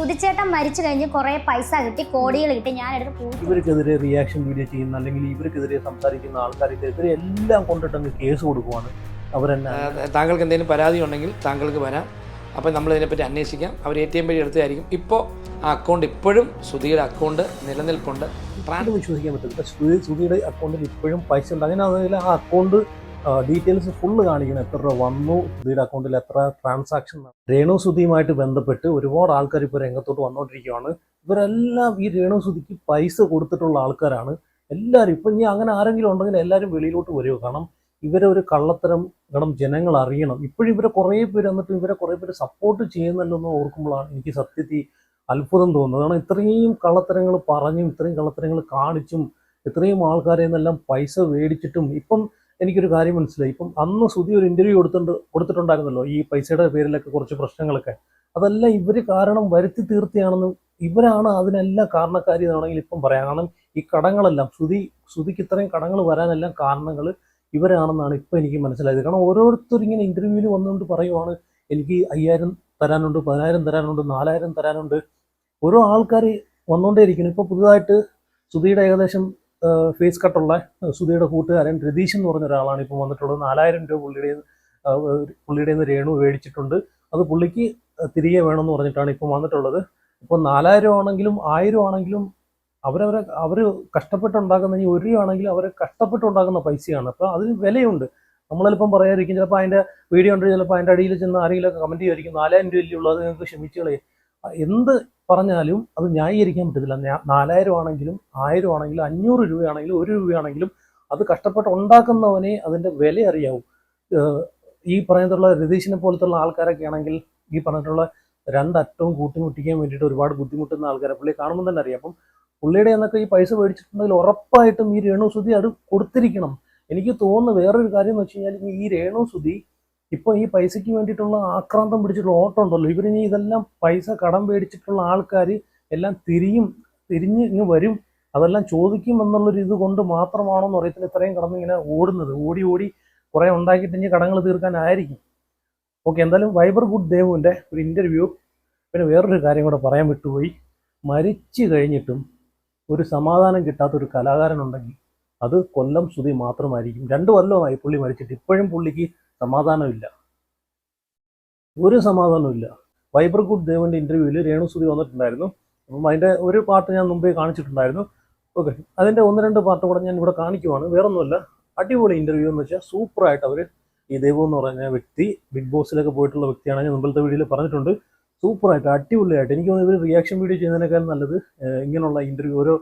സുധിച്ചേട്ടൻ മരിച്ചു കഴിഞ്ഞ് കുറെ പൈസ കിട്ടി കോടികൾ കിട്ടി ഞാൻ എടുത്ത് പൂട്ടി ഇവർക്കെതിരെ റിയാക്ഷൻ വീഡിയോ ചെയ്യുന്ന അല്ലെങ്കിൽ ഇവർക്കെതിരെ സംസാരിക്കുന്ന ആൾക്കാർക്കെതിരെ എല്ലാം കൊണ്ടിട്ടങ്ങ് കേസ് കൊടുക്കുവാണ്. അവരെന്നെ താങ്കൾക്ക് എന്തെങ്കിലും പരാതി ഉണ്ടെങ്കിൽ താങ്കൾക്ക് വരാം. അപ്പം നമ്മൾ ഇതിനെപ്പറ്റി അന്വേഷിക്കാം. അവർ എ ടി എം വഴി എടുത്തതായിരിക്കും. ഇപ്പോൾ ആ അക്കൗണ്ട് ഇപ്പോഴും സുധിയുടെ അക്കൗണ്ട് നിലനിൽപ്പുണ്ട്. വിശ്വസിക്കാൻ പറ്റില്ല സുധി സുധിയുടെ അക്കൗണ്ടിൽ ഇപ്പോഴും പൈസ ഉണ്ട് അങ്ങനെ ആ അക്കൗണ്ട് ഡീറ്റെയിൽസ് ഫുള്ള് കാണിക്കണം എത്ര രൂപ വന്നു സുധിയുടെ അക്കൗണ്ടിൽ എത്ര ട്രാൻസാക്ഷൻ രേണു സുധിയുമായിട്ട് ബന്ധപ്പെട്ട് ഒരുപാട് ആൾക്കാർ ഇപ്പോൾ രംഗത്തോട്ട് വന്നുകൊണ്ടിരിക്കുകയാണ് ഇവരെല്ലാം ഈ രേണു സുധിക്ക് പൈസ കൊടുത്തിട്ടുള്ള ആൾക്കാരാണ്. എല്ലാവരും ഇപ്പം ഇനി അങ്ങനെ ആരെങ്കിലും ഉണ്ടെങ്കിൽ എല്ലാവരും വെളിയിലോട്ട് വരുമോ കാരണം ഇവരെ ഒരു കള്ളത്തരം കാരണം ജനങ്ങൾ അറിയണം. ഇപ്പോഴും ഇവരെ കുറേ പേര് എന്നിട്ട് ഇവരെ കുറേ പേര് സപ്പോർട്ട് ചെയ്യുന്നല്ലോ എന്ന് ഓർക്കുമ്പോഴാണ് എനിക്ക് സത്യത്തിൽ അത്ഭുതം തോന്നുന്നത്. കാരണം ഇത്രയും കള്ളത്തരങ്ങൾ പറഞ്ഞും ഇത്രയും കള്ളത്തരങ്ങൾ കാണിച്ചും ഇത്രയും ആൾക്കാരെ നിന്നെല്ലാം പൈസ മേടിച്ചിട്ടും ഇപ്പം എനിക്കൊരു കാര്യം മനസ്സിലായി. ഇപ്പം അന്ന് സുധി ഒരു ഇന്റർവ്യൂ കൊടുത്തിട്ടുണ്ട് കൊടുത്തിട്ടുണ്ടായിരുന്നല്ലോ ഈ പൈസയുടെ പേരിലൊക്കെ കുറച്ച് പ്രശ്നങ്ങളൊക്കെ. അതെല്ലാം ഇവർ കാരണം വരുത്തി തീർത്തിയാണെന്ന് ഇവരാണ് അതിനെല്ലാം കാരണക്കാരി എന്നാണെങ്കിൽ ഇപ്പം പറയാം. കാരണം ഈ കടങ്ങളെല്ലാം സുതി സുതിക്ക് ഇത്രയും കടങ്ങൾ വരാനെല്ലാം കാരണങ്ങൾ ഇവരാണെന്നാണ് ഇപ്പം എനിക്ക് മനസ്സിലായത്. കാരണം ഓരോരുത്തരും ഇങ്ങനെ ഇന്റർവ്യൂവിൽ വന്നുകൊണ്ട് പറയുവാണ് എനിക്ക് അയ്യായിരം തരാനുണ്ട് പതിനായിരം തരാനുണ്ട് നാലായിരം തരാനുണ്ട്. ഓരോ ആൾക്കാർ വന്നുകൊണ്ടേ ഇരിക്കുന്നു ഇപ്പോൾ പുതുതായിട്ട് സുധിയുടെ ഏകദേശം ഫേസ് കട്ടുള്ള സുധയുടെ കൂട്ടുകാരൻ രതീഷ് എന്ന് പറഞ്ഞ ഒരാളാണ് ഇപ്പോൾ വന്നിട്ടുള്ളത്. നാലായിരം രൂപ പുള്ളിയുടെ പുള്ളിയുടെ നിന്ന് രേണു മേടിച്ചിട്ടുണ്ട്. അത് പുള്ളിക്ക് തിരികെ വേണമെന്ന് പറഞ്ഞിട്ടാണ് ഇപ്പോൾ വന്നിട്ടുള്ളത്. ഇപ്പോൾ നാലായിരം ആണെങ്കിലും ആയിരം ആണെങ്കിലും അവരവരെ അവർ കഷ്ടപ്പെട്ടുണ്ടാക്കുന്ന ഈ ഒരു ആണെങ്കിലും അവർ കഷ്ടപ്പെട്ടുണ്ടാക്കുന്ന പൈസയാണ്. അപ്പോൾ അതിന് വിലയുണ്ട്. നമ്മളിപ്പം പറയാതിരിക്കും ചിലപ്പോൾ അതിന്റെ വീഡിയോ ഉണ്ട് ചിലപ്പോൾ അതിന്റെ അടിയിൽ ചെന്ന് ആരെങ്കിലുമൊക്കെ കമന്റ് ചെയ്യുമായിരിക്കും നാലായിരം രൂപയിലുള്ളത് നിങ്ങൾക്ക് ക്ഷമിച്ചുകളെ. എന്ത് പറഞ്ഞാലും അത് ന്യായീകരിക്കാൻ പറ്റത്തില്ല. നാലായിരം ആണെങ്കിലും ആയിരം ആണെങ്കിലും അഞ്ഞൂറ് രൂപയാണെങ്കിലും ഒരു രൂപയാണെങ്കിലും അത് കഷ്ടപ്പെട്ട് ഉണ്ടാക്കുന്നവനെ അതിന്റെ വില അറിയാവും. ഈ പറഞ്ഞിട്ടുള്ള രതീഷിനെ പോലത്തുള്ള ആൾക്കാരൊക്കെ ആണെങ്കിൽ ഈ പറഞ്ഞിട്ടുള്ള രണ്ടറ്റവും കൂട്ടിമുട്ടിക്കാൻ വേണ്ടിയിട്ട് ഒരുപാട് ബുദ്ധിമുട്ടുന്ന ആൾക്കാരെ പുള്ളി കാണുമ്പോൾ തന്നെ അറിയാം. അപ്പം പുള്ളിയുടെ എന്നൊക്കെ ഈ പൈസ മേടിച്ചിട്ടുണ്ടെങ്കിൽ ഉറപ്പായിട്ടും ഈ രേണു അത് കൊടുത്തിരിക്കണം. എനിക്ക് തോന്നുന്നു വേറൊരു കാര്യം എന്ന് വെച്ച് കഴിഞ്ഞാൽ ഈ രേണു ഇപ്പൊ ഈ പൈസയ്ക്ക് വേണ്ടിയിട്ടുള്ള ആക്രാന്തം പിടിച്ചിട്ടുള്ള ഓട്ടം ഉണ്ടല്ലോ. ഇവരിനി ഇതെല്ലാം പൈസ കടം മേടിച്ചിട്ടുള്ള ആൾക്കാർ എല്ലാം തിരിയും തിരിഞ്ഞ് ഇങ്ങ് വരും. അതെല്ലാം ചോദിക്കും എന്നുള്ളൊരു ഇത് കൊണ്ട് മാത്രമാണോ എന്ന് അറിയത്തില്ല. ഇത്രയും കടന്ന് ഇങ്ങനെ ഓടുന്നത്. ഓടി ഓടി കുറെ ഉണ്ടാക്കിയിട്ട് ഇനി കടങ്ങൾ തീർക്കാനായിരിക്കും. ഓക്കെ എന്തായാലും വൈബർ ഗുഡ് ദേവുവിന്റെ ഒരു ഇന്റർവ്യൂ. പിന്നെ വേറൊരു കാര്യം കൂടെ പറയാൻ വിട്ടുപോയി. മരിച്ചു കഴിഞ്ഞിട്ടും ഒരു സമാധാനം കിട്ടാത്ത ഒരു കലാകാരനുണ്ടെങ്കിൽ അത് കൊല്ലം സ്തുതി മാത്രമായിരിക്കും. രണ്ടു കൊല്ലമായി പുള്ളി മരിച്ചിട്ട്. ഇപ്പോഴും പുള്ളിക്ക് സമാധാനമില്ല. ഒരു സമാധാനമില്ല വൈബർ ഗുഡ് ദേവന്റെ ഇന്റർവ്യൂവിൽ രേണു സുധി വന്നിട്ടുണ്ടായിരുന്നു. അപ്പം അതിന്റെ ഒരു പാട്ട് ഞാൻ മുമ്പേ കാണിച്ചിട്ടുണ്ടായിരുന്നു. ഓക്കെ അതിന്റെ ഒന്ന് രണ്ട് പാട്ട് കൂടെ ഞാൻ ഇവിടെ കാണിക്കുവാണ്. വേറൊന്നുമല്ല. അടിപൊളി ഇന്റർവ്യൂ എന്ന് വെച്ചാൽ സൂപ്പറായിട്ട് അവർ ഈ ദേവു എന്ന് പറഞ്ഞ വ്യക്തി ബിഗ് ബോസിലൊക്കെ പോയിട്ടുള്ള വ്യക്തിയാണ് ഞാൻ മുമ്പത്തെ വീഡിയോയിൽ പറഞ്ഞിട്ടുണ്ട്. സൂപ്പറായിട്ട് അടിപൊളിയായിട്ട്. എനിക്ക് തോന്നുന്നു ഇവർ റിയാക്ഷൻ വീഡിയോ ചെയ്യുന്നതിനേക്കാൾ നല്ലത് ഇങ്ങനെയുള്ള ഇന്റർവ്യൂ ഓരോ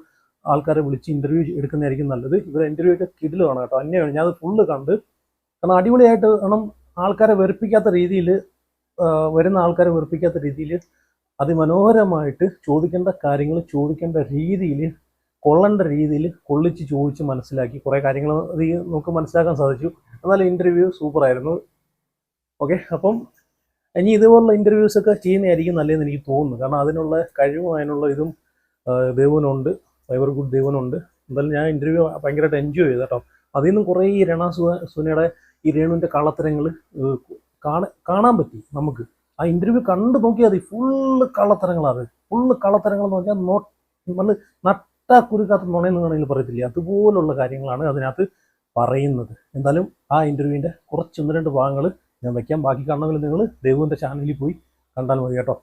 ആൾക്കാരെ വിളിച്ച് ഇന്റർവ്യൂ എടുക്കുന്നതായിരിക്കും നല്ലത്. ഇവരെ ഇന്റർവ്യൂ ഒക്കെ കിടിലാണ് കേട്ടോ. ഞാൻ അത് ഫുള്ള് കണ്ട് കാരണം അടിപൊളിയായിട്ട് കാരണം ആൾക്കാരെ വെറുപ്പിക്കാത്ത രീതിയിൽ വരുന്ന ആൾക്കാരെ വെറുപ്പിക്കാത്ത രീതിയിൽ അതിമനോഹരമായിട്ട് ചോദിക്കേണ്ട കാര്യങ്ങൾ ചോദിക്കേണ്ട രീതിയിൽ കൊള്ളേണ്ട രീതിയിൽ കൊള്ളിച്ച് ചോദിച്ച് മനസ്സിലാക്കി കുറേ കാര്യങ്ങൾ നമുക്ക് മനസ്സിലാക്കാൻ സാധിച്ചു. എന്നാലും ഇന്റർവ്യൂ സൂപ്പറായിരുന്നു ഓക്കെ അപ്പം ഇനി ഇതുപോലുള്ള ഇന്റർവ്യൂസ് ഒക്കെ ചെയ്യുന്നതായിരിക്കും നല്ലതെന്ന് എനിക്ക് തോന്നുന്നു. കാരണം അതിനുള്ള കഴിവും അതിനുള്ള ഇതും ദൈവനുണ്ട് ഫൈബർ ഗുഡ് ദേവനുണ്ട് എന്തായാലും ഞാൻ ഇന്റർവ്യൂ ഭയങ്കരമായിട്ട് എൻജോയ് ചെയ്തു കേട്ടോ. അതിൽ നിന്നും കുറേ ഈ രണാ സുനയുടെ ഈ രേണുവിന്റെ കള്ളത്തരങ്ങൾ കാണാൻ പറ്റി നമുക്ക്. ആ ഇന്റർവ്യൂ കണ്ടു നോക്കിയാൽ മതി. ഫുള്ള് കള്ളത്തരങ്ങളാണ് ഫുള്ള് കള്ളത്തരങ്ങൾ എന്ന് പറഞ്ഞാൽ നോ നമ്മൾ നട്ടാ കുരുക്കാത്ത നുണയെന്ന് വേണമെങ്കിൽ പറയത്തില്ലേ? അതുപോലുള്ള കാര്യങ്ങളാണ് അതിനകത്ത് പറയുന്നത്. എന്തായാലും ആ ഇന്റർവ്യൂവിന്റെ കുറച്ച് ഒന്ന് രണ്ട് ഭാഗങ്ങൾ ഞാൻ വെക്കാം. ബാക്കി കാണണമെങ്കിൽ നിങ്ങൾ ദേവുവിന്റെ ചാനലിൽ പോയി കണ്ടാൽ മതി കേട്ടോ.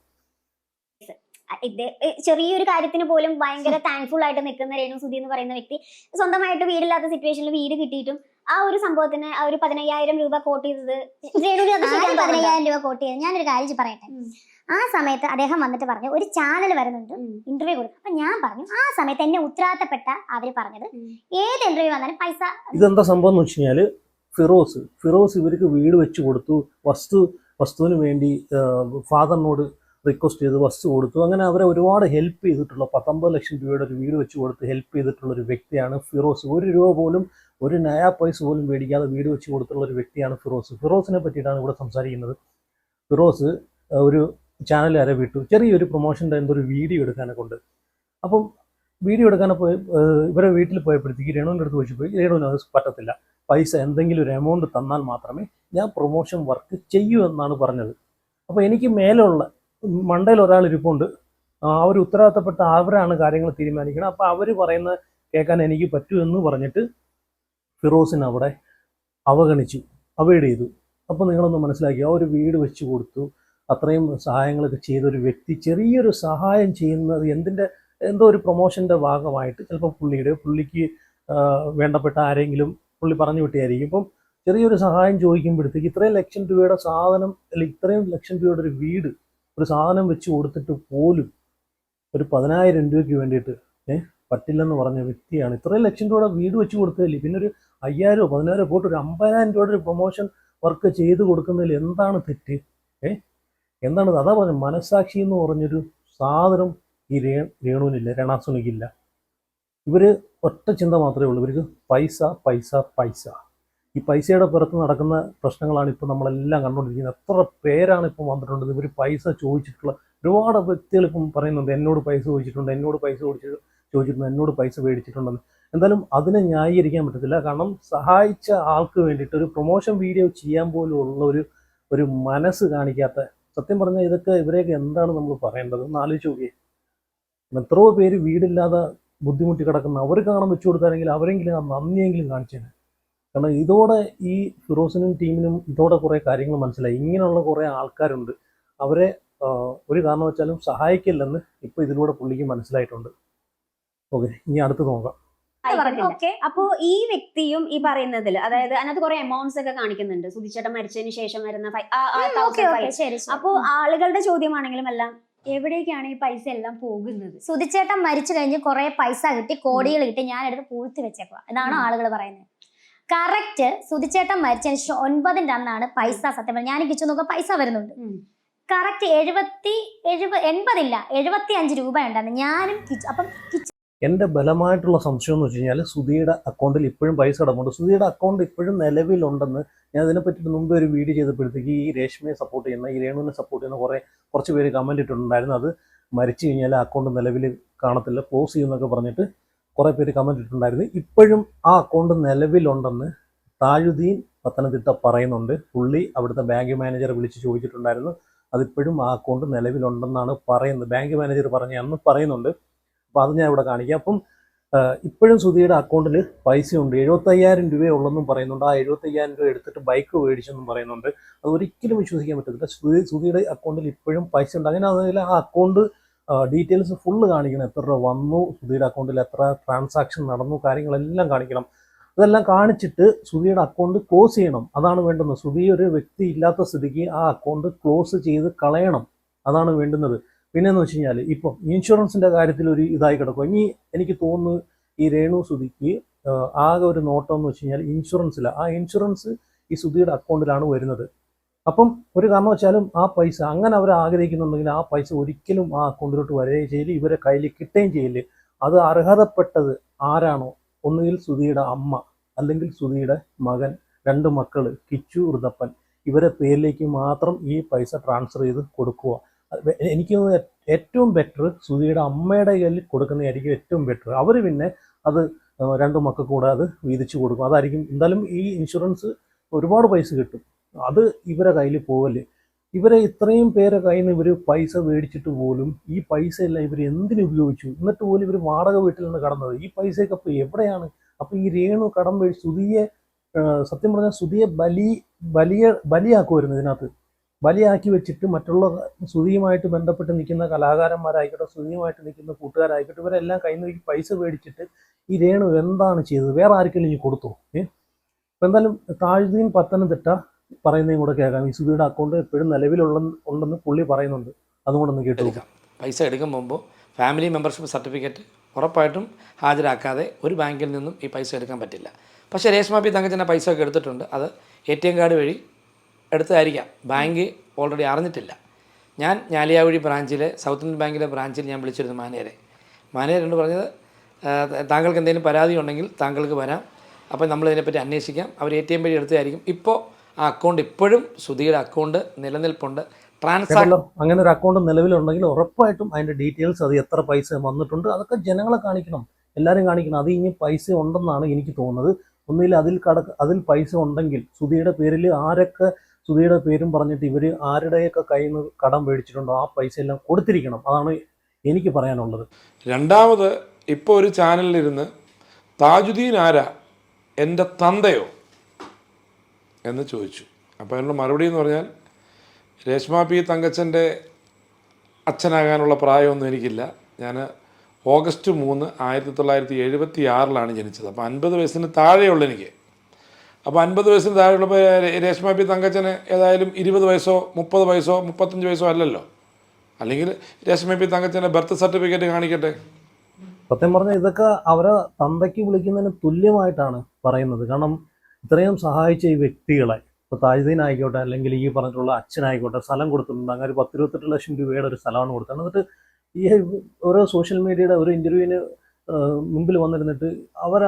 ചെറിയൊരു കാര്യത്തിന് പോലും ഭയങ്കര താങ്ക്ഫുൾ ആയിട്ട് നിൽക്കുന്ന രേണു സുധി എന്ന് പറയുന്ന വ്യക്തി സ്വന്തമായിട്ട് വീടില്ലാത്ത സിറ്റുവേഷനിൽ വീട് കിട്ടിയിട്ടും ആ ഒരു സംഭവത്തിന് ആ ഒരു പതിനയ്യായിരം രൂപ കോട്ട് ചെയ്തത്. പതിനയ്യായിരം രൂപ കോട്ട് ചെയ്തത്. ഞാനൊരു കാര്യം പറയട്ടെ. ആ സമയത്ത് അദ്ദേഹം വന്നിട്ട് പറഞ്ഞു ഒരു ചാനൽ വരുന്നുണ്ട്. ഇന്റർവ്യൂ കൊടുക്കും. അപ്പൊ ഞാൻ പറഞ്ഞു ആ സമയത്ത് എന്നെ ഉത്തരവാദിത്തപ്പെട്ട അവർ പറഞ്ഞത്. ഏത് ഇന്റർവ്യൂ വന്നാലും പൈസ ഇതെന്താ സംഭവം എന്ന് വെച്ച് ഫിറോസ് ഫിറോസ് ഇവർക്ക് വീട് വെച്ച് കൊടുത്തു വസ്തു വസ്തുവിന് വേണ്ടി ഫാദറിനോട് റിക്വസ്റ്റ് ചെയ്ത് വസ്തു കൊടുത്തു. അങ്ങനെ അവരെ ഒരുപാട് ഹെൽപ്പ് ചെയ്തിട്ടുള്ള പത്തൊമ്പത് ലക്ഷം രൂപയുടെ ഒരു വീട് വെച്ച് കൊടുത്ത് ഹെൽപ്പ് ചെയ്തിട്ടുള്ള ഒരു വ്യക്തിയാണ് ഫിറോസ്. ഒരു രൂപ പോലും ഒരു നയാ പൈസ പോലും മേടിക്കാതെ വീട് വെച്ച് കൊടുത്തുള്ള ഒരു വ്യക്തിയാണ് ഫിറോസ്. ഫിറോസിനെ പറ്റിയിട്ടാണ് ഇവിടെ സംസാരിക്കുന്നത്. ഫിറോസ് ഒരു ചാനൽ വരെ വിട്ടു. ചെറിയൊരു പ്രൊമോഷന്റെ എന്തൊരു വീഡിയോ എടുക്കാനെ കൊണ്ട്. അപ്പം വീഡിയോ എടുക്കാനെ പോയി ഇവരെ വീട്ടിൽ പോയപ്പോഴത്തേക്ക് രേണുവിന്റെ അടുത്ത് പോയി രേണുവിന് അത് പറ്റത്തില്ല. പൈസ എന്തെങ്കിലും ഒരു എമൗണ്ട് തന്നാൽ മാത്രമേ ഞാൻ പ്രൊമോഷൻ വർക്ക് ചെയ്യൂ എന്നാണ് പറഞ്ഞത്. അപ്പോൾ എനിക്ക് മേലുള്ള മണ്ടയിൽ ഒരാൾ ഇരിപ്പുണ്ട്. അവർ ഉത്തരവാദിത്തപ്പെട്ട അവരാണ് കാര്യങ്ങൾ തീരുമാനിക്കുന്നത്. അപ്പോൾ അവർ പറയുന്ന കേൾക്കാൻ എനിക്ക് പറ്റൂ എന്ന് പറഞ്ഞിട്ട് ഫിറോസിന് അവിടെ അവഗണിച്ചു അവൈഡ് ചെയ്തു അപ്പോൾ നിങ്ങളൊന്ന് മനസ്സിലാക്കി ആ ഒരു വീട് വെച്ച് കൊടുത്തു. അത്രയും സഹായങ്ങളൊക്കെ ചെയ്ത ഒരു വ്യക്തി ചെറിയൊരു സഹായം ചെയ്യുന്നത് എന്തിന്റെ എന്തോ ഒരു പ്രൊമോഷന്റെ ഭാഗമായിട്ട് ചിലപ്പോൾ പുള്ളിയുടെ പുള്ളിക്ക് വേണ്ടപ്പെട്ട ആരെങ്കിലും പുള്ളി പറഞ്ഞു വിട്ടിയായിരിക്കും. ഇപ്പം ചെറിയൊരു സഹായം ചോദിക്കുമ്പോഴത്തേക്ക് ഇത്രയും ലക്ഷം രൂപയുടെ സാധനം അല്ലെങ്കിൽ ഇത്രയും ലക്ഷം രൂപയുടെ ഒരു വീട് ഒരു സാധനം വെച്ച് കൊടുത്തിട്ട് പോലും ഒരു പതിനായിരം രൂപയ്ക്ക് വേണ്ടിയിട്ട് ഏഹ് പറ്റില്ലെന്ന് പറഞ്ഞ വ്യക്തിയാണ്. ഇത്രയും ലക്ഷം രൂപയുടെ വീട് വെച്ച് കൊടുത്തതില്ലേ? പിന്നെ ഒരു അയ്യായിരമോ പതിനായിരമോ പോട്ട് ഒരു അമ്പതിനായിരം രൂപയുടെ ഒരു പ്രൊമോഷൻ വർക്ക് ചെയ്ത് കൊടുക്കുന്നതിൽ എന്താണ് തെറ്റ്? ഏ? എന്താണ്? അതാ പറഞ്ഞത് മനസാക്ഷി എന്ന് പറഞ്ഞൊരു സാധനം ഈ രേ രേണുവിനില്ല രണാസുനിക്കില്ല. ഇവർ ഒറ്റ ചിന്ത മാത്രമേ ഉള്ളൂ. ഇവർക്ക് പൈസ പൈസ പൈസ. ഈ പൈസയുടെ പുറത്ത് നടക്കുന്ന പ്രശ്നങ്ങളാണ് ഇപ്പോൾ നമ്മളെല്ലാം കണ്ടുകൊണ്ടിരിക്കുന്നത്. എത്ര പേരാണ് ഇപ്പം വന്നിട്ടുള്ളത്? ഇവർ പൈസ ചോദിച്ചിട്ടുള്ള ഒരുപാട് വ്യക്തികൾ ഇപ്പം പറയുന്നുണ്ട് എന്നോട് പൈസ ചോദിച്ചിട്ടുണ്ട് എന്നോട് പൈസ ചോദിച്ചിട്ട് ചോദിച്ചിട്ടുണ്ട് എന്നോട് പൈസ മേടിച്ചിട്ടുണ്ടെന്ന്. എന്തായാലും അതിനെ ന്യായീകരിക്കാൻ പറ്റത്തില്ല. കാരണം സഹായിച്ച ആൾക്ക് വേണ്ടിയിട്ട് ഒരു പ്രൊമോഷൻ വീഡിയോ ചെയ്യാൻ പോലും ഉള്ള ഒരു ഒരു മനസ്സ് കാണിക്കാത്ത സത്യം പറഞ്ഞാൽ ഇതൊക്കെ ഇവരെയൊക്കെ എന്താണ് നമ്മൾ പറയേണ്ടത്? ഒന്ന് ആലോചിച്ച് നോക്കിയേ. എത്രയോ പേര് വീടില്ലാതെ ബുദ്ധിമുട്ടി കിടക്കുന്ന അവർ കാണാൻ വെച്ചു കൊടുത്താണെങ്കിൽ അവരെങ്കിലും ആ നന്ദിയെങ്കിലും കാണിച്ചേനെ. കാരണം ഇതോടെ ഈ ഫിറോസിനും ടീമിനും ഇതോടെ കുറേ കാര്യങ്ങൾ മനസ്സിലായി. ഇങ്ങനെയുള്ള കുറേ ആൾക്കാരുണ്ട്. അവരെ ഒരു കാരണവശാലും സഹായിക്കില്ലെന്ന് ഇപ്പോൾ ഇതിലൂടെ പുള്ളിക്ക് മനസ്സിലായിട്ടുണ്ട്. ഓക്കെ ഇനി അടുത്ത് നോക്കാം. ഓക്കെ. അപ്പോ ഈ വ്യക്തിയും ഈ പറയുന്നതിൽ അതായത് അതിനകത്ത് കുറെ എമൗണ്ട്സ് ഒക്കെ കാണിക്കുന്നുണ്ട്. സുധിച്ചേട്ടൻ മരിച്ചതിന് ശേഷം വരുന്ന ഫൈ- ആ- ആ ഓക്കെ 1000 ഓക്കെ ഫൈവ്. ശരി ശരി. അപ്പോ ആളുകളുടെ ചോദ്യമാണെങ്കിലും എല്ലാം എവിടേക്കാണ് ഈ പൈസ എല്ലാം പോകുന്നത്? സുധിച്ചേട്ടൻ മരിച്ചു കഴിഞ്ഞ് കുറെ പൈസ കിട്ടി കോടികൾ കിട്ടി ഞാൻ എടുത്ത് പൂഴ്ത്തി വെച്ചേക്കുക ഇതാണ് ആളുകൾ പറയുന്നത്. കറക്റ്റ് സുധിച്ചേട്ടൻ മരിച്ചതിന് ശേഷം ഒൻപതിന്റെ അന്നാണ് പൈസ സത്യം പറഞ്ഞാൽ ഞാൻ കിച്ചു നോക്കുക പൈസ വരുന്നുണ്ട്. കറക്റ്റ് എഴുപത്തി എഴുപ എൺപതില്ല എഴുപത്തി അഞ്ച് രൂപ ഉണ്ടായിരുന്നു ഞാനും കിച്ചു അപ്പം എന്റെ ബലമായിട്ടുള്ള സംശയം എന്ന് വെച്ച് കഴിഞ്ഞാൽ സുധിയുടെ അക്കൗണ്ടിൽ ഇപ്പോഴും പൈസ അടങ്ങുന്നുണ്ട് സുധിയുടെ അക്കൗണ്ട് ഇപ്പോഴും നിലവിലുണ്ടെന്ന് ഞാൻ ഇതിനെ പറ്റിയിട്ട് മുമ്പ് ഒരു വീഡിയോ ചെയ്തപ്പോഴത്തേക്ക് ഈ രേഷ്മയെ സപ്പോർട്ട് ചെയ്യുന്ന ഈ രേണുവിനെ സപ്പോർട്ട് ചെയ്യുന്ന കുറേ കുറച്ച് പേര് കമന്റ് ഇട്ടിട്ടുണ്ടായിരുന്നു. അത് മരിച്ചു കഴിഞ്ഞാൽ അക്കൗണ്ട് നിലവിൽ കാണത്തില്ല. ക്ലോസ് ചെയ്യുമെന്നൊക്കെ പറഞ്ഞിട്ട് കുറേ പേര് കമന്റ് ഇട്ടിട്ടുണ്ടായിരുന്നു. ഇപ്പോഴും ആ അക്കൗണ്ട് നിലവിലുണ്ടെന്ന് താഴുദ്ദീൻ പത്തനംതിട്ട പറയുന്നുണ്ട്. പുള്ളി അവിടുത്തെ ബാങ്ക് മാനേജറെ വിളിച്ച് ചോദിച്ചിട്ടുണ്ടായിരുന്നു. അതിപ്പോഴും ആ അക്കൗണ്ട് നിലവിലുണ്ടെന്നാണ് പറയുന്നത്. ബാങ്ക് മാനേജർ പറഞ്ഞ അന്ന് പറയുന്നുണ്ട്. അപ്പോൾ അത് ഞാൻ ഇവിടെ കാണിക്കാം. അപ്പം ഇപ്പോഴും സുധിയുടെ അക്കൗണ്ടിൽ പൈസ ഉണ്ട് എഴുപത്തയ്യായിരം രൂപയേ ഉള്ളെന്നും പറയുന്നുണ്ട്. ആ എഴുപത്തയ്യായിരം രൂപ എടുത്തിട്ട് ബൈക്ക് മേടിച്ചെന്നും പറയുന്നുണ്ട്. അത് ഒരിക്കലും വിശ്വസിക്കാൻ പറ്റത്തില്ല. സുധി സുധിയുടെ അക്കൗണ്ടിൽ ഇപ്പോഴും പൈസ ഉണ്ട്. അങ്ങനെ അതിൽ ആ അക്കൗണ്ട് ഡീറ്റെയിൽസ് ഫുള്ള് കാണിക്കണം. എത്ര രൂപ വന്നു സുധിയുടെ അക്കൗണ്ടിൽ എത്ര ട്രാൻസാക്ഷൻ നടന്നു കാര്യങ്ങളെല്ലാം കാണിക്കണം. അതെല്ലാം കാണിച്ചിട്ട് സുധിയുടെ അക്കൗണ്ട് ക്ലോസ് ചെയ്യണം. അതാണ് വേണ്ടുന്നത്. സുധി ഒരു വ്യക്തി ഇല്ലാത്ത സ്ഥിതിക്ക് ആ അക്കൗണ്ട് ക്ലോസ് ചെയ്ത് കളയണം. അതാണ് വേണ്ടുന്നത്. പിന്നെന്ന് വെച്ച് കഴിഞ്ഞാൽ ഇപ്പം ഇൻഷുറൻസിന്റെ കാര്യത്തിൽ ഒരു ഇതായി കിടക്കും. ഇനി എനിക്ക് തോന്നുന്നു ഈ രേണു സുധിക്ക് ആകെ ഒരു നോട്ടം എന്ന് വെച്ച് കഴിഞ്ഞാൽ ഇൻഷുറൻസില്ല ആ ഇൻഷുറൻസ് ഈ സുധിയുടെ അക്കൗണ്ടിലാണ് വരുന്നത്. അപ്പം ഒരു കാരണവശാലും ആ പൈസ അങ്ങനെ അവർ ആഗ്രഹിക്കുന്നുണ്ടെങ്കിൽ ആ പൈസ ഒരിക്കലും ആ അക്കൗണ്ടിലോട്ട് വരികയും ചെയ്യില്ല. ഇവരെ കയ്യിൽ കിട്ടുകയും ചെയ്യില്ല. അത് അർഹതപ്പെട്ടത് ആരാണോ? ഒന്നുകിൽ സുധിയുടെ അമ്മ അല്ലെങ്കിൽ സുധിയുടെ മകൻ രണ്ട് മക്കൾ കിച്ചു ഋതപ്പൻ ഇവരെ പേരിലേക്ക് മാത്രം ഈ പൈസ ട്രാൻസ്ഫർ ചെയ്ത് കൊടുക്കുക. എനിക്ക് ഏറ്റവും ബെറ്റർ സുധിയുടെ അമ്മയുടെ കയ്യിൽ കൊടുക്കുന്നതായിരിക്കും ഏറ്റവും ബെറ്റർ അവർ പിന്നെ അത് രണ്ട് മക്കൾക്ക് കൂടെ അത് വീതിച്ചു കൊടുക്കും. അതായിരിക്കും എന്തായാലും ഈ ഇൻഷുറൻസ് ഒരുപാട് പൈസ കിട്ടും. അത് ഇവരെ കയ്യിൽ പോവല്ലേ ഇവരെ ഇത്രയും പേരെ കയ്യിൽ നിന്ന് ഇവർ പൈസ മേടിച്ചിട്ട് പോലും ഈ പൈസ എല്ലാം ഇവർ എന്തിനു ഉപയോഗിച്ചു? എന്നിട്ട് പോലും ഇവർ വാടക വീട്ടിൽ നിന്ന് കടന്നത്. ഈ പൈസയൊക്കെ അപ്പോൾ എവിടെയാണ്? അപ്പോൾ ഈ രേണു കടം മേടിച്ച് സുധിയെ സത്യം പറഞ്ഞാൽ സുധിയെ ബലി ബലിയ ബലിയാക്കുമായിരുന്നു ഇതിനകത്ത്. ബലിയാക്കി വെച്ചിട്ട് മറ്റുള്ള സുതിയുമായിട്ട് ബന്ധപ്പെട്ട് നിൽക്കുന്ന കലാകാരന്മാരായിക്കോട്ടെ സുതിയുമായിട്ട് നിൽക്കുന്ന കൂട്ടുകാരായിക്കോട്ടെ ഇവരെല്ലാം കയ്യിൽ നിന്ന് പൈസ മേടിച്ചിട്ട് ഈ രേണു എന്താണ് ചെയ്തത്? വേറെ ആർക്കെങ്കിലും ഇനി കൊടുത്തു? ഏ? ഇപ്പം എന്തായാലും താഴ്ദീൻ പത്തനംതിട്ട പറയുന്നതും കൂടെ കേൾക്കാം. ഈ സുധിയുടെ അക്കൗണ്ട് എപ്പോഴും നിലവിലുള്ള ഉണ്ടെന്ന് പുള്ളി പറയുന്നുണ്ട്. അതുകൊണ്ട് ഒന്ന് കേട്ടു പൈസ എടുക്കും മുമ്പ് ഫാമിലി മെമ്പർഷിപ്പ് സർട്ടിഫിക്കറ്റ് ഉറപ്പായിട്ടും ഹാജരാക്കാതെ ഒരു ബാങ്കിൽ നിന്നും ഈ പൈസ എടുക്കാൻ പറ്റില്ല. പക്ഷേ രേഷ്മാബി പി തങ്കച്ചന്റെ പൈസ ഒക്കെ എടുത്തിട്ടുണ്ട്. അത് എ ടി എം കാർഡ് വഴി എടുത്തതായിരിക്കാം ബാങ്ക് ഓൾറെഡി അറിഞ്ഞിട്ടില്ല. ഞാൻ ഞാലിയാവഴി ബ്രാഞ്ചിലെ സൗത്ത് ഇന്ത്യൻ ബാങ്കിലെ ബ്രാഞ്ചിൽ ഞാൻ വിളിച്ചിരുന്നു മാനേജരെ മാനേജർ പറഞ്ഞത് താങ്കൾക്ക് എന്തെങ്കിലും പരാതി ഉണ്ടെങ്കിൽ താങ്കൾക്ക് വരാം. അപ്പോൾ നമ്മൾ ഇതിനെപ്പറ്റി അന്വേഷിക്കാം. അവർ എ ടി എം വഴി എടുത്തതായിരിക്കും. ഇപ്പോൾ ആ അക്കൗണ്ട് ഇപ്പോഴും സുധിയുടെ അക്കൗണ്ട് നിലനിൽപ്പുണ്ട്. ട്രാൻസാക്ഷൻ അങ്ങനെ ഒരു അക്കൗണ്ട് നിലവിലുണ്ടെങ്കിൽ ഉറപ്പായിട്ടും അതിന്റെ ഡീറ്റെയിൽസ് അത് എത്ര പൈസ വന്നിട്ടുണ്ട് അതൊക്കെ ജനങ്ങളെ കാണിക്കണം. എല്ലാവരും കാണിക്കണം. അത് ഇനി പൈസ ഉണ്ടെന്നാണ് എനിക്ക് തോന്നുന്നത്. ഒന്നുകിൽ അതിൽ കട അതിൽ പൈസ ഉണ്ടെങ്കിൽ സുധിയുടെ പേരിൽ ആരൊക്കെ സുധിയുടെ പേരും പറഞ്ഞിട്ട് ഇവർ ആരുടെയൊക്കെ കയ്യിൽ നിന്ന് കടം മേടിച്ചിട്ടുണ്ടോ ആ പൈസ എല്ലാം കൊടുത്തിരിക്കണം. അതാണ് എനിക്ക് പറയാനുള്ളത്. രണ്ടാമത് ഇപ്പോൾ ഒരു ചാനലിലിരുന്ന് താജുദ്ദീൻ ആരാ എന്റെ തന്തയോ എന്ന് ചോദിച്ചു. അപ്പോൾ അതിനുള്ള മറുപടി എന്ന് പറഞ്ഞാൽ രേഷ്മ പി തങ്കച്ചന്റെ അച്ഛനാകാനുള്ള പ്രായമൊന്നും എനിക്കില്ല. ഞാൻ ഓഗസ്റ്റ് മൂന്ന് ആയിരത്തി തൊള്ളായിരത്തി എഴുപത്തി ആറിലാണ് ജനിച്ചത്. അപ്പോൾ അൻപത് വയസ്സിന് താഴെയുള്ള എനിക്ക്. അപ്പോൾ അൻപത് വയസ്സിന് താഴെയുള്ള രേഷ്മ പി തങ്കച്ചന് ഏതായാലും ഇരുപത് വയസ്സോ മുപ്പത് വയസ്സോ മുപ്പത്തഞ്ച് വയസ്സോ അല്ലല്ലോ. അല്ലെങ്കിൽ രേഷ്മ പി തങ്കച്ചന്റെ ബർത്ത് സർട്ടിഫിക്കറ്റ് കാണിക്കട്ടെ. സത്യം പറഞ്ഞാൽ ഇതൊക്കെ അവരെ തന്തയ്ക്ക് വിളിക്കുന്നതിന് തുല്യമായിട്ടാണ് പറയുന്നത്. കാരണം ഇത്രയും സഹായിച്ച ഈ വ്യക്തികളെ ഇപ്പോൾ താജുദ്ദീൻ ആയിക്കോട്ടെ അല്ലെങ്കിൽ ഈ പറഞ്ഞിട്ടുള്ള അച്ഛനായിക്കോട്ടെ സ്ഥലം കൊടുത്തിട്ടുണ്ട്. അങ്ങനെ ഒരു പത്തിരുപത്തെട്ട് ലക്ഷം രൂപയുടെ ഒരു സ്ഥലമാണ് കൊടുത്തത്. എന്നിട്ട് ഈ ഓരോ സോഷ്യൽ മീഡിയയുടെ ഒരു ഇന്റർവ്യൂവിന് മുമ്പിൽ വന്നിരുന്നിട്ട് അവർ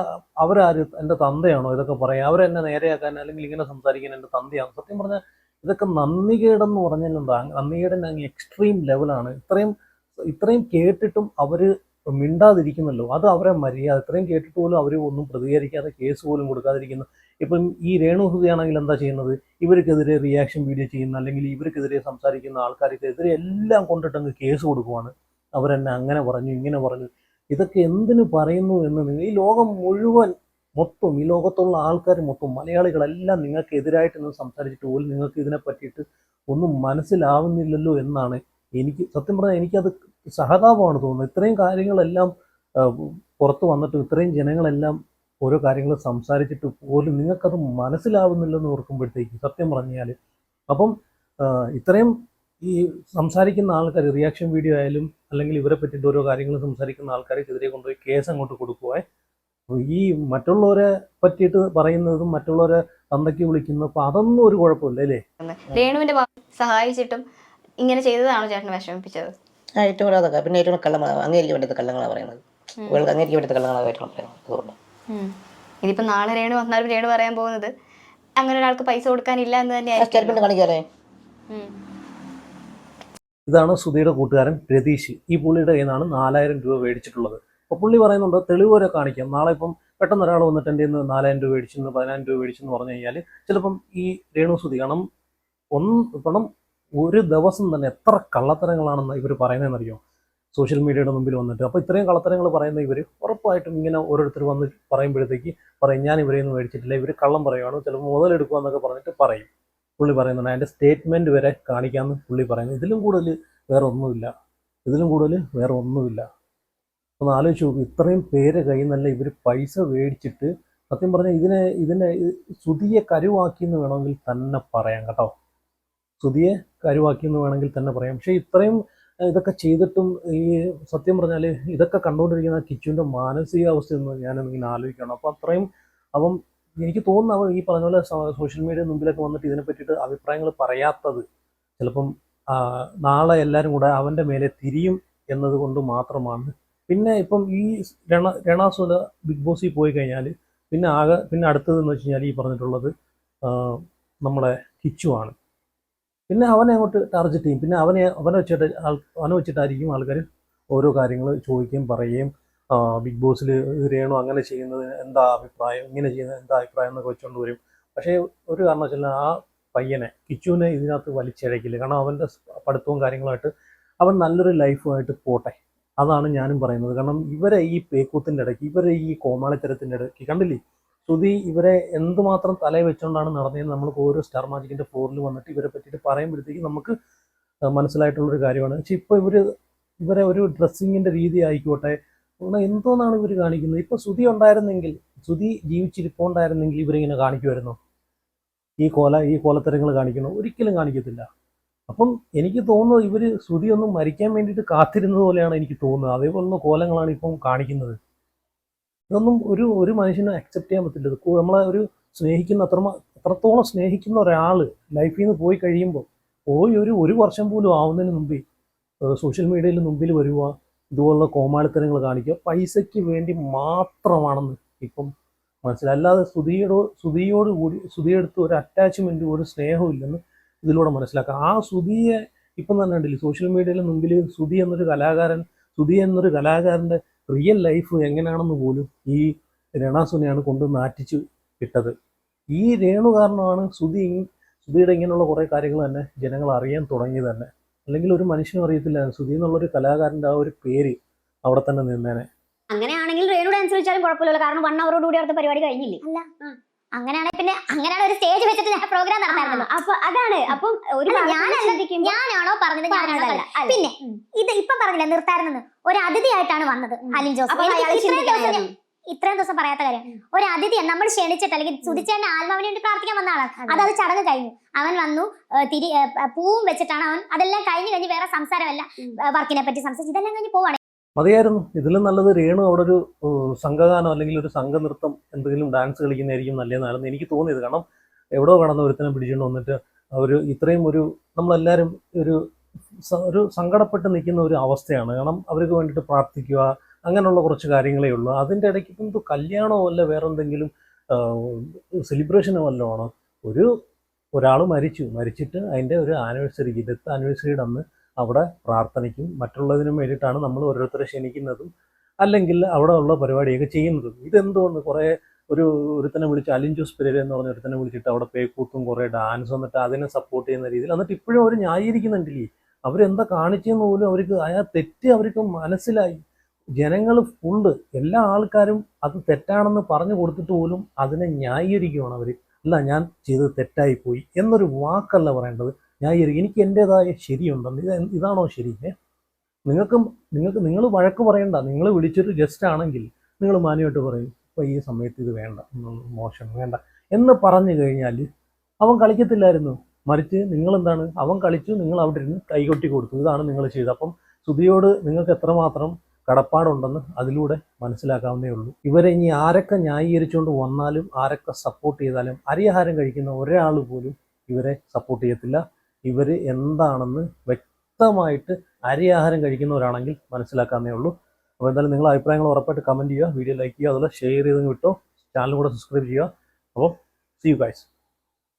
അവരാര് എന്റെ തന്തയാണോ ഇതൊക്കെ പറയാം? അവരെന്നെ നേരെയാക്കാൻ അല്ലെങ്കിൽ ഇങ്ങനെ സംസാരിക്കാൻ എന്റെ തന്തയാണ്? സത്യം പറഞ്ഞാൽ ഇതൊക്കെ നന്ദികേടെന്ന് പറഞ്ഞാലുണ്ടോ. നന്ദികേടിന്റെ അങ്ങ് എക്സ്ട്രീം ലെവലാണ് ഇത്രയും ഇത്രയും കേട്ടിട്ടും അവർ മിണ്ടാതിരിക്കുന്നല്ലോ. അത് അവരെ മര്യാദ. ഇത്രയും കേട്ടിട്ട് പോലും അവർ ഒന്നും പ്രതികരിക്കാതെ കേസ് പോലും കൊടുക്കാതിരിക്കുന്നു. ഇപ്പം ഈ രേണുഹൃദയാണെങ്കിൽ എന്താ ചെയ്യുന്നത്? ഇവർക്കെതിരെ റിയാക്ഷൻ വീഡിയോ ചെയ്യുന്ന അല്ലെങ്കിൽ ഇവർക്കെതിരെ സംസാരിക്കുന്ന ആൾക്കാർക്കെതിരെ എല്ലാം കൊണ്ടിട്ടങ്ങ് കേസ് കൊടുക്കുവാണ്. അവരെന്നെ അങ്ങനെ പറഞ്ഞു ഇങ്ങനെ പറഞ്ഞു. ഇതൊക്കെ എന്തിനു പറയുന്നു എന്ന് നിങ്ങൾ ഈ ലോകം മുഴുവൻ മൊത്തം ഈ ലോകത്തുള്ള ആൾക്കാർ മൊത്തം മലയാളികളെല്ലാം നിങ്ങൾക്ക് എതിരായിട്ട് നിന്ന് സംസാരിച്ചിട്ട് പോലും നിങ്ങൾക്ക് ഇതിനെ പറ്റിയിട്ട് ഒന്നും മനസ്സിലാവുന്നില്ലല്ലോ എന്നാണ് എനിക്ക് സത്യം പറഞ്ഞാൽ എനിക്കത് സഹതാപമാണ് തോന്നുന്നത്. ഇത്രയും കാര്യങ്ങളെല്ലാം പുറത്ത് വന്നിട്ട് ഇത്രയും ജനങ്ങളെല്ലാം ഓരോ കാര്യങ്ങൾ സംസാരിച്ചിട്ട് പോലും നിങ്ങൾക്കത് മനസ്സിലാവുന്നില്ലെന്ന് ഓർക്കുമ്പോഴത്തേക്ക് സത്യം പറഞ്ഞാൽ അപ്പം ഇത്രയും ഈ സംസാരിക്കുന്ന ആൾക്കാർ റിയാക്ഷൻ വീഡിയോ ആയാലും അല്ലെങ്കിൽ ഇവരെ പറ്റിയിട്ട് ഓരോ കാര്യങ്ങൾ സംസാരിക്കുന്ന ആൾക്കാർക്കെതിരെ കൊണ്ടുപോയി കേസ് അങ്ങോട്ട് കൊടുക്കുവാൻ. ഈ മറ്റുള്ളവരെ പറ്റിയിട്ട് പറയുന്നതും മറ്റുള്ളവരെ തന്തയ്ക്ക് വിളിക്കുന്ന അപ്പോൾ അതൊന്നും ഒരു കുഴപ്പമില്ല അല്ലേ? രേണുവിന്റെ സഹായിച്ചിട്ടും ഇങ്ങനെ ചെയ്തതാണോ ചേട്ടൻ വിഷമിപ്പിച്ചത്? ഏറ്റവും കൂടുതൽ അതൊക്കെ പിന്നെ ഏറ്റവും കള്ളം അങ്ങേരിക്ക് വേണ്ടത് കള്ളങ്ങളാണ് പറയുന്നത്. ഇവൾക്ക് അങ്ങേരിക്ക് വേണ്ടത് കള്ളങ്ങളാണ് ഏറ്റവും പറയുന്നത് അതുകൊണ്ട്. ഇതിപ്പോ നാളെ രേണു വന്നാലും രേണു പറയാൻ പോകുന്നത് അങ്ങനെ ഒരാൾക്ക് പൈസ കൊടുക്കാനില്ല എന്ന് തന്നെ ആ സ്റ്റേറ്റ്മെന്റ് കാണിക്കാറേ ഇതാണ് സുധിയുടെ കൂട്ടുകാരൻ രതീഷ്. ഈ പുള്ളിയുടെ കയ്യിൽ നിന്നാണ് നാലായിരം രൂപ മേടിച്ചിട്ടുള്ളത്. അപ്പോൾ പുള്ളി പറയുന്നുണ്ട് തെളിവ് വരെ കാണിക്കാം. നാളെ ഇപ്പം പെട്ടെന്ന് ഒരാൾ വന്നിട്ട് എന്റെ നിന്ന് നാലായിരം രൂപ മേടിച്ചെന്ന് പതിനായിരം രൂപ മേടിച്ചെന്ന് പറഞ്ഞു കഴിഞ്ഞാൽ ചിലപ്പം ഈ രേണു സുധി കാരണം ഒന്ന് പണം ഒരു ദിവസം തന്നെ എത്ര കള്ളത്തരങ്ങളാണെന്ന് ഇവർ പറയുന്നതെന്നറിയോ? സോഷ്യൽ മീഡിയയുടെ മുമ്പിൽ വന്നിട്ട്. അപ്പോൾ ഇത്രയും കള്ളത്തരങ്ങൾ പറയുന്ന ഇവർ ഉറപ്പായിട്ടും ഇങ്ങനെ ഓരോരുത്തർ വന്ന് പറയുമ്പോഴത്തേക്ക് പറയും ഞാൻ ഇവരെയൊന്നും മേടിച്ചിട്ടില്ല. ഇവർ കള്ളം പറയുകയാണ് ചിലപ്പോൾ മുതലെടുക്കുക എന്നൊക്കെ പറഞ്ഞിട്ട് പറയും. പുള്ളി പറയുന്നുണ്ട്. അതിന്റെ സ്റ്റേറ്റ്മെന്റ് വരെ കാണിക്കാമെന്ന് പുള്ളി പറയുന്നു. ഇതിലും കൂടുതൽ വേറെ ഒന്നുമില്ല. ഇതിലും കൂടുതൽ വേറെ ഒന്നുമില്ല. ഒന്ന് ആലോചിച്ച് നോക്കും. ഇത്രയും പേര് കയ്യിൽ നിന്നല്ല ഇവർ പൈസ മേടിച്ചിട്ട് സത്യം പറഞ്ഞാൽ ഇതിനെ ഇതിനെ ശ്രുതിയെ കരുവാക്കി എന്ന് വേണമെങ്കിൽ തന്നെ പറയാം കേട്ടോ. ശ്രുതിയെ കരുവാക്കി എന്ന് വേണമെങ്കിൽ തന്നെ പറയാം. പക്ഷേ ഇത്രയും ഇതൊക്കെ ചെയ്തിട്ടും ഈ സത്യം പറഞ്ഞാൽ ഇതൊക്കെ കണ്ടുകൊണ്ടിരിക്കുന്ന കിച്ചുവിന്റെ മാനസികാവസ്ഥ എന്ന് ഞാനൊന്ന് ആലോചിക്കണം. അപ്പോൾ അത്രയും അവൻ എനിക്ക് തോന്നുന്നു അവർ ഈ പറഞ്ഞ പോലെ സോഷ്യൽ മീഡിയ മുമ്പിലൊക്കെ വന്നിട്ട് ഇതിനെ പറ്റിയിട്ട് അഭിപ്രായങ്ങൾ പറയാത്തത് ചിലപ്പം നാളെ എല്ലാവരും കൂടെ അവന്റെ മേലെ തിരിയും എന്നതുകൊണ്ട് മാത്രമാണ്. പിന്നെ ഇപ്പം ഈ രണ രണാസുല ബിഗ് ബോസിൽ പോയി കഴിഞ്ഞാൽ പിന്നെ ആകെ പിന്നെ അടുത്തതെന്ന് വെച്ച് കഴിഞ്ഞാൽ ഈ പറഞ്ഞിട്ടുള്ളത് നമ്മുടെ നമ്മുടെ കിച്ചുവാണ് പിന്നെ അവനെ അങ്ങോട്ട് ടാർഗറ്റ് ചെയ്യും. പിന്നെ അവനെ അവനെ വെച്ചിട്ട് ആൾ അവനെ വെച്ചിട്ടായിരിക്കും ആൾക്കാർ ഓരോ കാര്യങ്ങൾ ചോദിക്കുകയും പറയുകയും ബിഗ് ബോസിൽ രേണു അങ്ങനെ ചെയ്യുന്നത്? എന്താ അഭിപ്രായം? ഇങ്ങനെ ചെയ്യുന്നത് എന്താ അഭിപ്രായം എന്നൊക്കെ വെച്ചുകൊണ്ട് വരും. പക്ഷേ ഒരു കാരണവശാലും ആ പയ്യനെ കിച്ചുവിനെ ഇതിനകത്ത് വലിച്ചിഴക്കില്ല കാരണം അവന്റെ പഠിത്തവും കാര്യങ്ങളുമായിട്ട് അവൻ നല്ലൊരു ലൈഫുമായിട്ട് പോട്ടെ. അതാണ് ഞാനും പറയുന്നത്. കാരണം ഇവരെ ഈ പേക്കൂത്തിന്റെ ഇടയ്ക്ക് ഇവരെ ഈ കോമാളിത്തരത്തിന്റെ ഇടയ്ക്ക് കണ്ടില്ലേ? ശ്രുതി ഇവരെ എന്തുമാത്രം തലയിൽ വെച്ചുകൊണ്ടാണ് നടന്നതെന്ന് നമ്മൾക്ക് ഓരോ സ്റ്റാർ മാജിക്കിന്റെ ഫോറിൽ വന്നിട്ട് ഇവരെ പറ്റിയിട്ട് പറയുമ്പോഴത്തേക്ക് നമുക്ക് മനസ്സിലായിട്ടുള്ളൊരു കാര്യമാണ്. പക്ഷെ ഇപ്പോൾ ഇവർ ഇവരെ ഒരു ഡ്രസ്സിങ്ങിന്റെ രീതി ആയിക്കോട്ടെ അങ്ങനെ എന്തോന്നാണ് ഇവർ കാണിക്കുന്നത്? ഇപ്പോൾ ശ്രുതി ഉണ്ടായിരുന്നെങ്കിൽ ശ്രുതി ജീവിച്ചിരിപ്പുണ്ടായിരുന്നെങ്കിൽ ഇവരിങ്ങനെ കാണിക്കുമായിരുന്നു ഈ കോല ഈ കോലത്തരങ്ങൾ കാണിക്കണം? ഒരിക്കലും കാണിക്കത്തില്ല. അപ്പം എനിക്ക് തോന്നുന്നത് ഇവർ ശ്രുതി ഒന്നും മരിക്കാൻ വേണ്ടിയിട്ട് കാത്തിരുന്നത് പോലെയാണ് എനിക്ക് തോന്നുന്നത്. അതേപോലുള്ള കോലങ്ങളാണ് ഇപ്പം കാണിക്കുന്നത്. ഇതൊന്നും ഒരു ഒരു മനുഷ്യനും അക്സെപ്റ്റ് ചെയ്യാൻ പറ്റില്ല. നമ്മളെ ഒരു സ്നേഹിക്കുന്ന അത്ര അത്രത്തോളം സ്നേഹിക്കുന്ന ഒരാൾ ലൈഫിൽ നിന്ന് പോയി കഴിയുമ്പോൾ പോയി ഒരു ഒരു വർഷം പോലും ആവുന്നതിന് മുമ്പേ സോഷ്യൽ മീഡിയയിൽ മുമ്പിൽ വരുക ഇതുപോലുള്ള കോമാളിത്തരങ്ങൾ കാണിക്കുക. പൈസയ്ക്ക് വേണ്ടി മാത്രമാണെന്ന് ഇപ്പം മനസ്സിലായി. അല്ലാതെ സ്തുതിയോട് സ്തുതിയോട് കൂടി സ്തുതിയെടുത്ത് ഒരു അറ്റാച്ച്മെന്റും ഒരു സ്നേഹവും ഇല്ലെന്ന് ഇതിലൂടെ മനസ്സിലാക്കാം. ആ സ്തുതിയെ ഇപ്പം തന്നെ കണ്ടില്ലേ സോഷ്യൽ മീഡിയയിൽ മുമ്പിൽ സ്തുതി എന്നൊരു കലാകാരൻ സ്തുതി എന്നൊരു കലാകാരന്റെ റിയൽ ലൈഫ് എങ്ങനെയാണെന്ന് പോലും ഈ രണാസുനെയാണ് കൊണ്ട് നാറ്റിച്ച് ഇട്ടത്. ഈ രേണു കാരണമാണ് ഇ- സ്തുതിയുടെ ഇങ്ങനെയുള്ള കുറേ കാര്യങ്ങൾ തന്നെ ജനങ്ങൾ അറിയാൻ തുടങ്ങി തന്നെ. അല്ലെങ്കിൽ ഒരു മനുഷ്യനും അറിയത്തില്ല. സുധി എന്നുള്ളൊരു കലാകാരന്റെ ആ ഒരു പേര് അവിടെ തന്നെ നിന്നേനെ. അങ്ങനെയാണെങ്കിൽ രേണു ഡാൻസ് കളിച്ചാലും കുഴപ്പമില്ല കാരണം വൺ അവറോട് കൂടി അവിടുത്തെ പരിപാടി കഴിഞ്ഞില്ലേ? അങ്ങനെയാണെങ്കിൽ പിന്നെ അങ്ങനെയാണ് ഒരു സ്റ്റേജ് വെച്ചിട്ട് ഞാൻ പ്രോഗ്രാം നടത്താറുണ്ടല്ലോ അപ്പൊ അതാണ്. അപ്പം ഒരു അല്ല, ഞാനാണോ പറഞ്ഞത്? ഞാനാണോ അല്ല. പിന്നെ ഇത് ഇപ്പൊ പറഞ്ഞില്ല നിർത്താറുണ്ടെന്ന് ഒരു അതിഥിയായിട്ടാണ് വന്നത് അലിൻ ജോസ്. ഇത്രയും ദിവസം പറയാത്ത കാര്യം. ഒരു അതിഥിയെ നമ്മൾ ക്ഷണിച്ചിട്ട് അല്ലെങ്കിൽ സുതിച്ചേന്റെ ആത്മാവിന് വേണ്ടി പ്രാർത്ഥിക്കാൻ വന്ന ആളാണ്. അത്. അത് ചടങ്ങ് കഴിഞ്ഞു. അവൻ വന്നു തിരി പൂവും വെച്ചിട്ടാണ് അവൻ അതെല്ലാം കഴിഞ്ഞ് കഴിഞ്ഞ് വേറെ സംസാരമല്ല വർക്കിനെ പറ്റി സംസാരിച്ച് ഇതെല്ലാം കഴിഞ്ഞ് പോവാണ്. മതിയായിരുന്നു. ഇതിലും നല്ലത് രേണു അവിടെ ഒരു സംഘഗാനം അല്ലെങ്കിൽ ഒരു സംഘനൃത്തം എന്തെങ്കിലും ഡാൻസ് കളിക്കുന്നതായിരിക്കും നല്ലതെന്നായിരുന്നു എനിക്ക് തോന്നിയത്. കാരണം എവിടെയോ കടന്ന് ഒരുത്തനെ പിടിച്ചുകൊണ്ട് വന്നിട്ട് അവർ ഇത്രയും ഒരു നമ്മളെല്ലാവരും ഒരു ഒരു സങ്കടപ്പെട്ട് നിൽക്കുന്ന ഒരു അവസ്ഥയാണ്. കാരണം അവർക്ക് വേണ്ടിയിട്ട് പ്രാർത്ഥിക്കുക അങ്ങനെയുള്ള കുറച്ച് കാര്യങ്ങളേ ഉള്ളൂ. അതിന്റെ ഇടയ്ക്ക് ഇപ്പം കല്യാണമോ അല്ല വേറെ എന്തെങ്കിലും സെലിബ്രേഷനോ വല്ലതും ആണോ? ഒരു ഒരാൾ മരിച്ചു. മരിച്ചിട്ട് അതിന്റെ ഒരു ആനിവേഴ്സറി ഡെത്ത് ആനിവേഴ്സറിയുടെ അന്ന് അവിടെ പ്രാർത്ഥനയ്ക്കും മറ്റുള്ളതിനും വേണ്ടിയിട്ടാണ് നമ്മൾ ഓരോരുത്തരെ ക്ഷണിക്കുന്നതും അല്ലെങ്കിൽ അവിടെ ഉള്ള പരിപാടിയൊക്കെ ചെയ്യുന്നതും. ഇതെന്തുകൊണ്ട് കുറേ ഒരു ഒരുത്തനെ വിളിച്ച് അലിൻ ജോസ് പെരേര എന്ന് പറഞ്ഞ ഒരുത്തനെ വിളിച്ചിട്ട് അവിടെ പേക്കൂത്തും കുറേ ഡാൻസ് വന്നിട്ട് അതിനെ സപ്പോർട്ട് ചെയ്യുന്ന രീതിയിൽ. എന്നിട്ട് ഇപ്പോഴും അവർ ന്യായീകരിക്കുന്നുണ്ടല്ലേ? അവരെന്താ കാണിച്ചെന്ന് പോലും അവർക്ക് ആ തെറ്റ് അവർക്ക് മനസ്സിലായി. ജനങ്ങൾ ഫുള്ള് എല്ലാ ആൾക്കാരും അത് തെറ്റാണെന്ന് പറഞ്ഞു കൊടുത്തിട്ട് പോലും അതിനെ ന്യായീകരിക്കുകയാണ് അവർ അല്ല ഞാൻ ചെയ്തത് തെറ്റായി പോയി എന്നൊരു വാക്കല്ല പറയേണ്ടത്. ന്യായീകരിക്കും എനിക്ക് എന്റെതായ ശരിയുണ്ടെന്ന് ഇത് ഇതാണോ ശരി? നിങ്ങൾക്കും നിങ്ങൾക്ക് നിങ്ങൾ വഴക്ക് പറയണ്ട. നിങ്ങൾ വിളിച്ചൊരു ഗസ്റ്റ് ആണെങ്കിൽ നിങ്ങൾ മാന്യമായിട്ട് പറയും ഇപ്പം ഈ സമയത്ത് ഇത് വേണ്ട മോശം വേണ്ട എന്ന് പറഞ്ഞു കഴിഞ്ഞാൽ അവൻ കളിക്കത്തില്ലായിരുന്നു. മറിച്ച് നിങ്ങളെന്താണ്? അവൻ കളിച്ചു നിങ്ങൾ അവിടെ ഇരുന്ന് കൈകൊട്ടി കൊടുത്തു. ഇതാണ് നിങ്ങൾ ചെയ്തത്. അപ്പം സുധിയോട് നിങ്ങൾക്ക് എത്രമാത്രം കടപ്പാടുണ്ടെന്ന് അതിലൂടെ മനസ്സിലാക്കാവുന്നേ ഉള്ളൂ. ഇവരെ ഇനി ആരൊക്കെ ന്യായീകരിച്ചുകൊണ്ട് വന്നാലും ആരൊക്കെ സപ്പോർട്ട് ചെയ്താലും അരിയാഹാരം കഴിക്കുന്ന ഒരാൾ പോലും ഇവരെ സപ്പോർട്ട് ചെയ്യത്തില്ല. ഇവർ എന്താണെന്ന് വ്യക്തമായിട്ട് അരിയാഹാരം കഴിക്കുന്നവരാണെങ്കിൽ മനസ്സിലാക്കാവുന്നേ ഉള്ളൂ. അപ്പോൾ എന്തായാലും നിങ്ങളുടെ അഭിപ്രായങ്ങൾ ഉറപ്പായിട്ട് കമന്റ് ചെയ്യുക വീഡിയോ ലൈക്ക് ചെയ്യുക അതുപോലെ ഷെയർ ചെയ്ത് വിട്ടോ ചാനൽ കൂടെ സബ്സ്ക്രൈബ് ചെയ്യുക. അപ്പോൾ സി യു ഗൈസ്